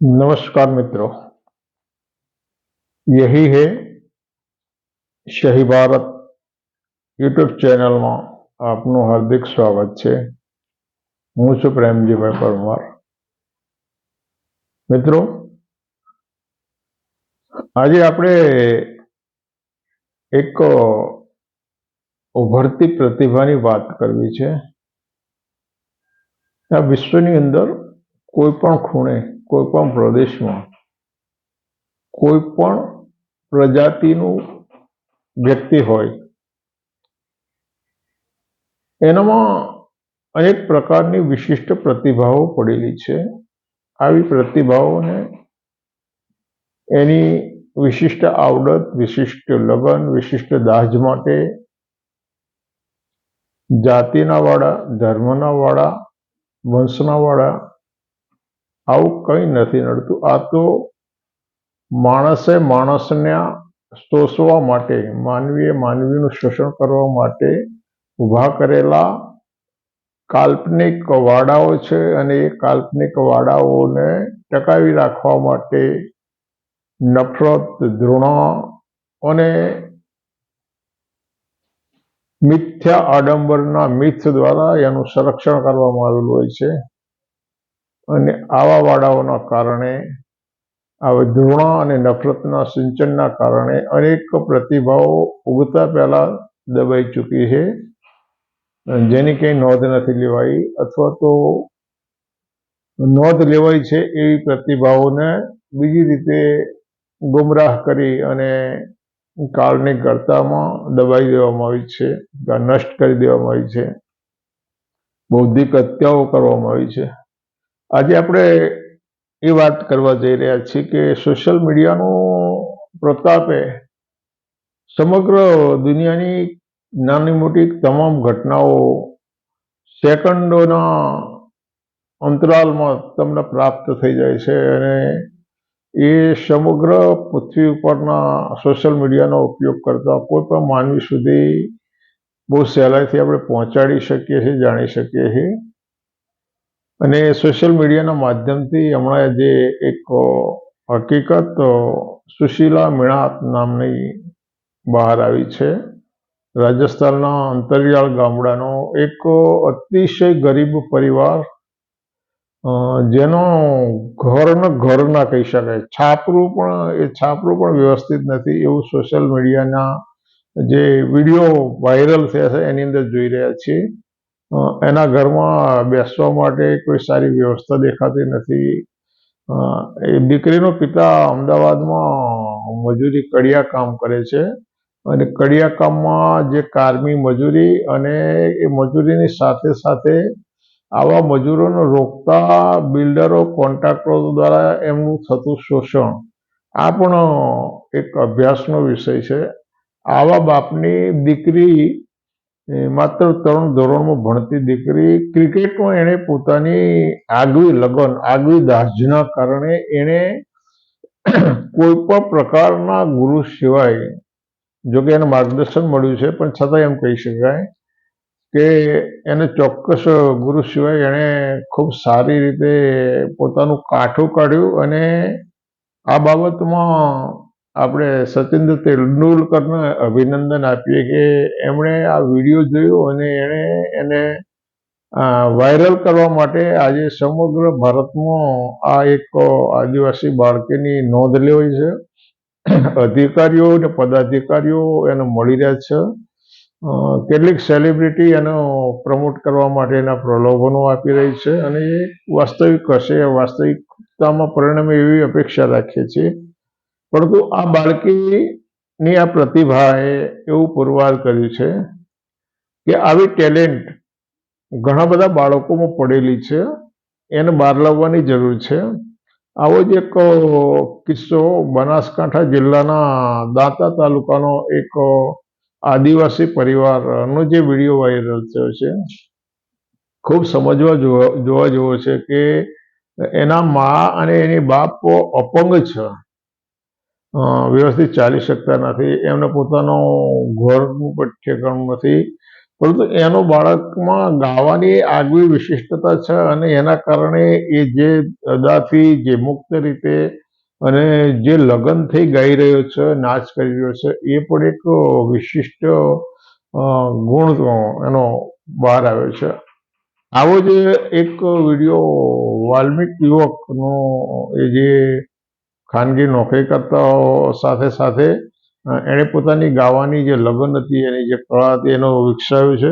नमस्कार मित्रों यही है શહી ભારત યુટ્યુબ ચેનલમાં આપનું હાર્દિક સ્વાગત છે હું છું પ્રેમજીભાઈ પરમાર મિત્રો આજે આપણે એક ઉભરતી પ્રતિભાની વાત કરવી છે આ વિશ્વની અંદર કોઈ પણ ખૂણે કોઈ પણ પ્રદેશમાં કોઈ પણ પ્રજાતિનું વ્યક્તિ હોય. એનામાં અનેક પ્રકારની વિશિષ્ટ પ્રતિભાઓ પડેલી છે. આવી પ્રતિભાઓને એની વિશિષ્ટ આવડત, વિશિષ્ટ લગન, વિશિષ્ટ દાજ માટે જાતિના વાળા, ધર્મના વાળા, વંશના વાળા આવું કંઈ નથી નડતું. આ તો માણસે માણસને શોષવા માટે, માનવીએ માનવીનું શોષણ કરવા માટે ઊભા કરેલા કાલ્પનિક વાડાઓ છે અને એ કાલ્પનિક વાડાઓને ટકાવી રાખવા માટે નફરત, ધૃણા અને મિથ્યા આડંબરના મિથ દ્વારા એનું સંરક્ષણ કરવામાં આવેલું હોય છે. અને આવા વાડાઓના કારણે આ ધૃણા અને નફરતના સિંચનના કારણે અનેક પ્રતિભાઓ ઉગતા પહેલાં દબાઈ ચૂકી છે. જેની કંઈ નોંધ નથી લેવાઈ અથવા તો નોંધ લેવાઈ છે એવી પ્રતિભાઓને બીજી રીતે ગુમરાહ કરી અને કાળની કરતામાં દબાઈ દેવામાં આવી છે નષ્ટ કરી દેવામાં આવી છે. બૌદ્ધિક હત્યાઓ કરવામાં આવી છે. આજે આપણે એ વાત કરવા જઈ રહ્યા છીએ કે સોશિયલ મીડિયાનો પ્રતાપે સમગ્ર દુનિયાની નાની મોટી તમામ ઘટનાઓ સેકન્ડોના અંતરાલમાં તમને પ્રાપ્ત થઈ જાય છે અને એ સમગ્ર પૃથ્વી ઉપરના સોશિયલ મીડિયાનો ઉપયોગ કરતા કોઈ પણ માનવી સુધી બહુ સહેલાઈથી આપણે પહોંચાડી શકીએ છીએ, જાણી શકીએ છીએ. અને સોશિયલ મીડિયાના માધ્યમથી હમણાં જે એક હકીકત સુશીલા મીણાત નામની બહાર આવી છે. રાજસ્થાનના અંતરિયાળ ગામડાનો એક અતિશય ગરીબ પરિવાર જેનો ઘર ને ઘર ના કહી શકાય. છાપરું પણ, એ છાપરું પણ વ્યવસ્થિત નથી. એવું સોશિયલ મીડિયાના જે વીડિયો વાયરલ થયા છે, એની અંદર જોઈ રહ્યા છીએ. એના ઘરમાં બેસવા માટે કોઈ સારી વ્યવસ્થા દેખાતી નથી. એ દીકરીનો પિતા અમદાવાદમાં મજૂરી કડિયા કામ કરે છે અને કડિયા કામમાં જે કારમી મજૂરી અને એ મજૂરીની સાથે સાથે આવા મજૂરોને રોકતા બિલ્ડરો, કોન્ટ્રાક્ટરો દ્વારા એમનું થતું શોષણ, આ પણ એક અભ્યાસનો વિષય છે. આવા બાપની દીકરી માત્ર ત્રણ ધોરણમાં ભણતી દીકરી ક્રિકેટમાં એણે પોતાની આગવી લગન, આગવી દાસના કારણે એણે કોઈ પણ પ્રકારના ગુરુ સિવાય, જોકે એને માર્ગદર્શન મળ્યું છે, પણ છતાં એમ કહી શકાય કે એને ચોક્કસ ગુરુ સિવાય એણે ખૂબ સારી રીતે પોતાનું કાઠું કાઢ્યું અને આ બાબતમાં આપણે સચિન તેંડુલકરને અભિનંદન આપીએ કે એમણે આ વીડિયો જોયો અને એણે એને વાયરલ કરવા માટે આજે સમગ્ર ભારતમાં આ એક આદિવાસી બાળકીની નોંધ લેવાઈ છે. અધિકારીઓ અને પદાધિકારીઓ એને મળી રહ્યા છે. કેટલીક સેલિબ્રિટી એનો પ્રમોટ કરવા માટેના પ્રલોભનો આપી રહી છે અને એ વાસ્તવિક હશે. વાસ્તવિકતામાં પરિણમે એવી અપેક્ષા રાખીએ છીએ. પરંતુ આ બાળકીની આ પ્રતિભાએ એવું પુરવાર કર્યું છે કે આવી ટેલેન્ટ ઘણા બધા બાળકોમાં પડેલી છે, એને બહાર લાવવાની જરૂર છે. આવો જ એક કિસ્સો બનાસકાંઠા જિલ્લાના દાંતા તાલુકાનો એક આદિવાસી પરિવારનો જે વીડિયો વાયરલ થયો છે. ખૂબ સમજવા જોવા જેવો છે કે એના મા અને એની બાપ અપંગ છે. વ્યવસ્થિત ચાલી શકતા નથી. એમને પોતાનો ઘરનું ઠેકાણું નથી. પરંતુ એનો બાળકમાં ગાવાની આગવી વિશિષ્ટતા છે અને એના કારણે એ જે અદાથી, જે મુક્ત રીતે અને જે લગનથી ગાઈ રહ્યો છે નાચ કરી રહ્યો છે, એ પણ એક વિશિષ્ટ ગુણ એનો બહાર આવ્યો છે. આવો જ એક વીડિયો વાલ્મિક યુવકનો એ જે ખાનગી નોકરી કરતા સાથે સાથે એણે પોતાની ગાવાની જે લગન હતી, એની જે કળા હતી, એનો વિકસાવ્યો છે.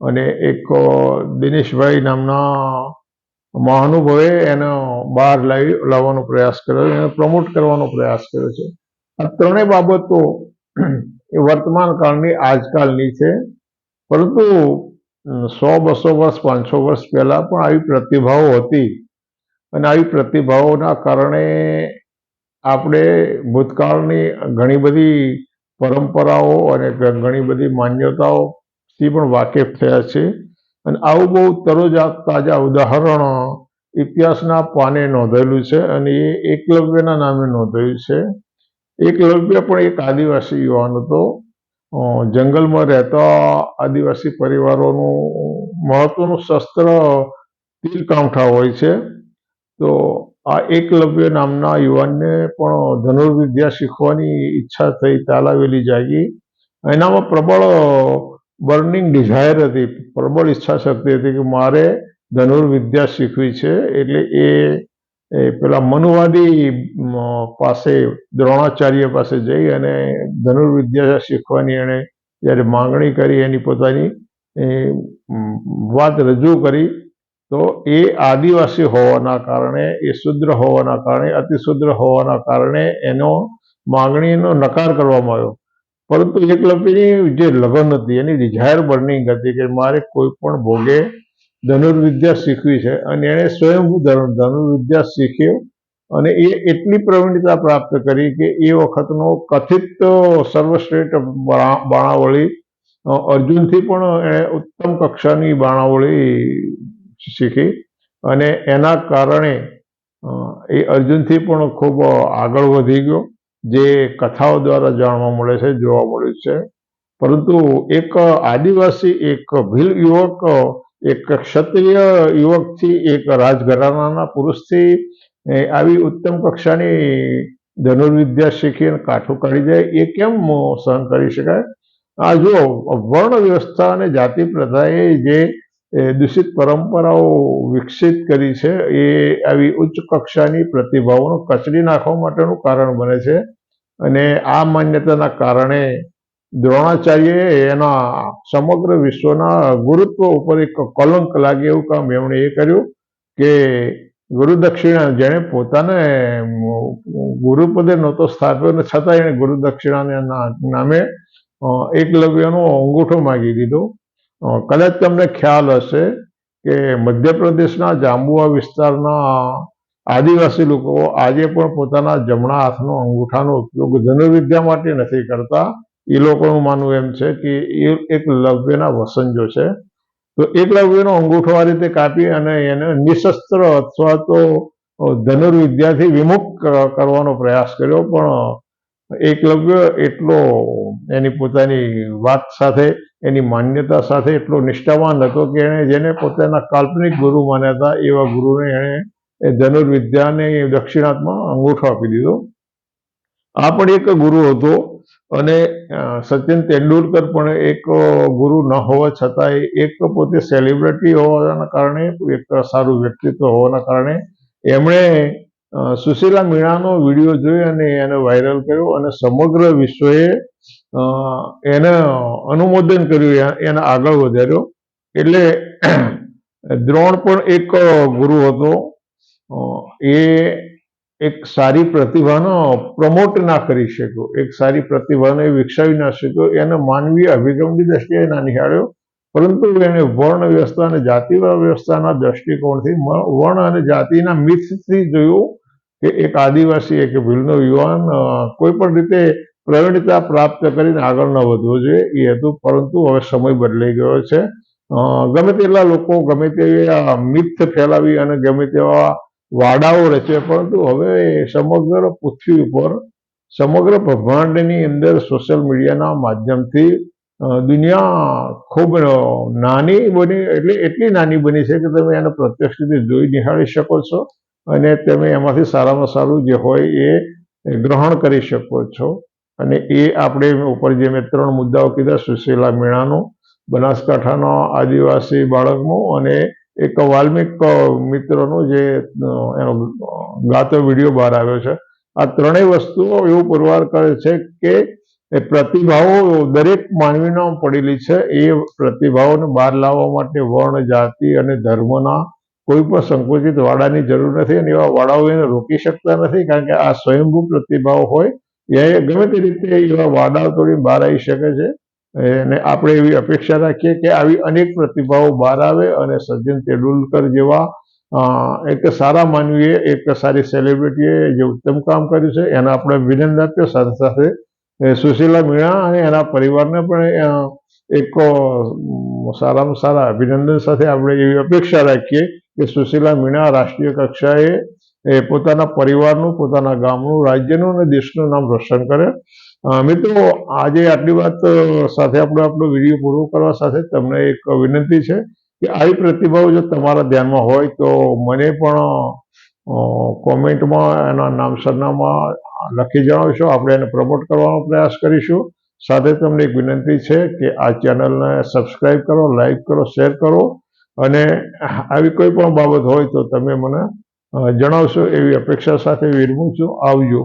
અને એક દિનેશભાઈ નામના મહાનુભવે એનો બહાર લાવી, લાવવાનો પ્રયાસ કર્યો એને પ્રમોટ કરવાનો પ્રયાસ કર્યો છે. આ ત્રણેય બાબતો એ વર્તમાન કાળની, આજકાલની છે. પરંતુ સો, બસો વર્ષ, પાંચસો વર્ષ પહેલાં પણ આવી પ્રતિભાઓ હતી. અને આવી પ્રતિભાઓના કારણે આપણે ભૂતકાળની ઘણી બધી પરંપરાઓ અને ઘણી બધી માન્યતાઓથી પણ વાકેફ થયા છે. અને આવું બહુ તરોજા તાજા ઉદાહરણ ઇતિહાસના પાને નોંધેલું છે અને એ એકલવ્યના નામે નોંધાયું છે. એકલવ્ય પણ એક આદિવાસી યુવાન હતો. જંગલમાં રહેતા આદિવાસી પરિવારોનું મહત્વનું શસ્ત્ર તીરકાંઠા હોય છે. તો આ એકલવ્ય નામના યુવાનને પણ ધનુર્વિદ્યા શીખવાની ઈચ્છા થઈ તાલાવેલી જાગી. એનામાં પ્રબળ બર્નિંગ ડિઝાયર હતી. પ્રબળ ઈચ્છા શક્તિ હતી કે મારે ધનુર્વિદ્યા શીખવી છે. એટલે એ એ પેલા મનુવાદી પાસે, દ્રોણાચાર્ય પાસે જઈ અને ધનુર્વિદ્યા શીખવાની એણે જ્યારે માંગણી કરી એની પોતાની વાત રજૂ કરી તો એ આદિવાસી હોવાના કારણે, એ શુદ્ર હોવાના કારણે, અતિશુદ્ર હોવાના કારણે એનો માંગણીનો નકાર કરવામાં આવ્યો. પરંતુ એકલવ્યની જે લગન હતી, એની ડિઝાયર બર્નિંગ હતી કે મારે કોઈ પણ ભોગે ધનુર્વિદ્યા શીખવી છે અને એણે સ્વયં ધનુર્વિદ્યા શીખ્યો અને એ એટલી પ્રવીણતા પ્રાપ્ત કરી કે એ વખતનો કથિત, સર્વશ્રેષ્ઠ બાણાવળી અર્જુનથી પણ એણે ઉત્તમ કક્ષાની બાણાવળી શીખી અને એના કારણે એ અર્જુનથી પણ ખૂબ આગળ વધી ગયો, જે કથાઓ દ્વારા જાણવા મળે છે, જોવા મળ્યું છે. પરંતુ એક આદિવાસી, એક ભીલ યુવક, એક ક્ષત્રિય યુવકથી એક રાજઘરાનાના પુરુષથી આવી ઉત્તમ કક્ષાની ધનુર્વિદ્યા શીખી અને કાઠું કાઢી જાય, એ કેમ સહન કરી શકાય? આ જો વર્ણ વ્યવસ્થા અને જાતિ પ્રથાએ જે એ દૂષિત પરંપરાઓ વિકસિત કરી છે, એ આવી ઉચ્ચ કક્ષાની પ્રતિભાઓનો કચડી નાખવા માટેનું કારણ બને છે. અને આ માન્યતાના કારણે દ્રોણાચાર્યએ એના સમગ્ર વિશ્વના ગુરુત્વ ઉપર એક કલંક લાગે એવું કામ એમણે એ કર્યું કે ગુરુદક્ષિણા જેણે પોતાને ગુરુપદે નહોતો સ્થાપ્યો ને છતાં એણે ગુરુદક્ષિણાને નામે એકલવ્યનો અંગૂઠો માગી દીધો. કદાચ તમને ખ્યાલ હશે કે મધ્યપ્રદેશના જાંબુઆ વિસ્તારના આદિવાસી લોકો આજે પણ પોતાના જમણા હાથનો અંગૂઠાનો ઉપયોગ ધનુર્વિદ્યા માટે નથી કરતા. એ લોકોનું માનવું એમ છે કે એ એક લવ્યના વસંજો છે. તો એકલવ્યનો અંગૂઠો આ રીતે કાપી અને એને નિશસ્ત્ર અથવા તો ધનુર્વિદ્યાથી વિમુખ કરવાનો પ્રયાસ કર્યો. પણ એકલવ્ય એટલો એની પોતાની વાત સાથે એની માન્યતા સાથે એટલો નિષ્ઠાવાન હતો કે એણે જેને પોતાના કાલ્પનિક ગુરુ માન્યા હતા, એવા ગુરુને એણે ધનુર્વિદ્યાને દક્ષિણાત્મા અંગૂઠો આપી દીધો. આ પણ એક ગુરુ હતો અને સચિન તેંડુલકર પણ એક ગુરુ ન હોવા છતાંય એક પોતે સેલિબ્રિટી હોવાના કારણે, એક સારું વ્યક્તિત્વ હોવાના કારણે એમણે સુશીલા મીણાનો વીડિયો જોઈ અને એને વાયરલ કર્યો અને સમગ્ર વિશ્વએ એને અનુમોદન કર્યું એને આગળ વધાર્યો. એટલે દ્રોણ પણ એક ગુરુ હતો. એ એક સારી પ્રતિભાનો પ્રમોટ ના કરી શક્યો. એક સારી પ્રતિભાને વિકસાવી ના શક્યો. એને માનવીય અભિગમની દ્રષ્ટિએ ના નિહાળ્યો. પરંતુ એને વર્ણ વ્યવસ્થા અને જાતિ વ્યવસ્થાના દ્રષ્ટિકોણથી વર્ણ અને જાતિના મિથથી જોયું કે એક આદિવાસી, એક ભીલનો યુવાન કોઈ પણ રીતે પ્રવીણતા પ્રાપ્ત કરીને આગળ ન વધવો જોઈએ, એ હતું. પરંતુ હવે સમય બદલાઈ ગયો છે. ગમે તેટલા લોકો, ગમે તેવા મિથ ફેલાવી અને ગમે તેવા વાડાઓ રચે, પરંતુ હવે સમગ્ર પૃથ્વી ઉપર, સમગ્ર બ્રહ્માંડની અંદર સોશિયલ મીડિયાના માધ્યમથી દુનિયા ખૂબ નાની બની, એટલે એટલી નાની બની છે કે તમે એને પ્રત્યક્ષ રીતે જોઈ નિહાળી શકો છો. અને તમે એમાંથી સારામાં સારું જે હોય એ ગ્રહણ કરી શકો છો. અને એ આપણે ઉપર જે મેં ત્રણ મુદ્દાઓ કીધા, સુશીલા મીણાનો, બનાસકાંઠાનો આદિવાસી બાળકનો અને એક વાલ્મિક મિત્રનો જે એનો ગાતો વીડિયો બહાર આવ્યો છે. આ ત્રણેય વસ્તુઓ એવું પુરવાર કરે છે કે એ પ્રતિભાવો દરેક માનવીમાં પડેલી છે. એ પ્રતિભાવોને બહાર લાવવા માટે વર્ણ, જાતિ અને ધર્મના કોઈ પણ સંકુચિત વાડાની જરૂર નથી અને એવા વાડાઓ એને રોકી શકતા નથી કારણ કે આ સ્વયંભૂ પ્રતિભાવ હોય, એ ગમે તે રીતે એવા વાડાઓ તોડી બહાર આવી શકે છે. અને આપણે એવી અપેક્ષા રાખીએ કે આવી અનેક પ્રતિભાવો બહાર આવે અને સજ્જન તેંડુલકર જેવા એક સારા માનવીએ, એક સારી સેલિબ્રિટીએ જે ઉત્તમ કામ કર્યું છે, એના આપણે અભિનંદન આપીએ સાથે સાથે સુશીલા મીણા અને એના પરિવારને પણ એક સારામાં સારા અભિનંદન સાથે આપણે એવી અપેક્ષા રાખીએ. કે સુશીલા મીણા રાષ્ટ્રીય કક્ષાએ, એ પોતાના પરિવારનું, પોતાના ગામનું, રાજ્યનું અને દેશનું નામ રોશન કરે. મિત્રો, આજે આટલી વાત સાથે આપણે આપણો વીડિયો પૂરો કરવા સાથે તમને એક વિનંતી છે કે આવી પ્રતિભાઓ જો તમારા ધ્યાનમાં હોય તો મને પણ કોમેન્ટમાં એના નામ સરનામા લખી જણાવશો. આપણે એને પ્રમોટ કરવાનો પ્રયાસ કરીશું. સાથે તમને એક વિનંતી છે કે આ ચેનલને સબસ્ક્રાઈબ કરો લાઈક કરો, શેર કરો. અને આવી કોઈ પણ બાબત હોય તો તમે મને જણાવશો એવી અપેક્ષા સાથે વિરમું છું. આવજો.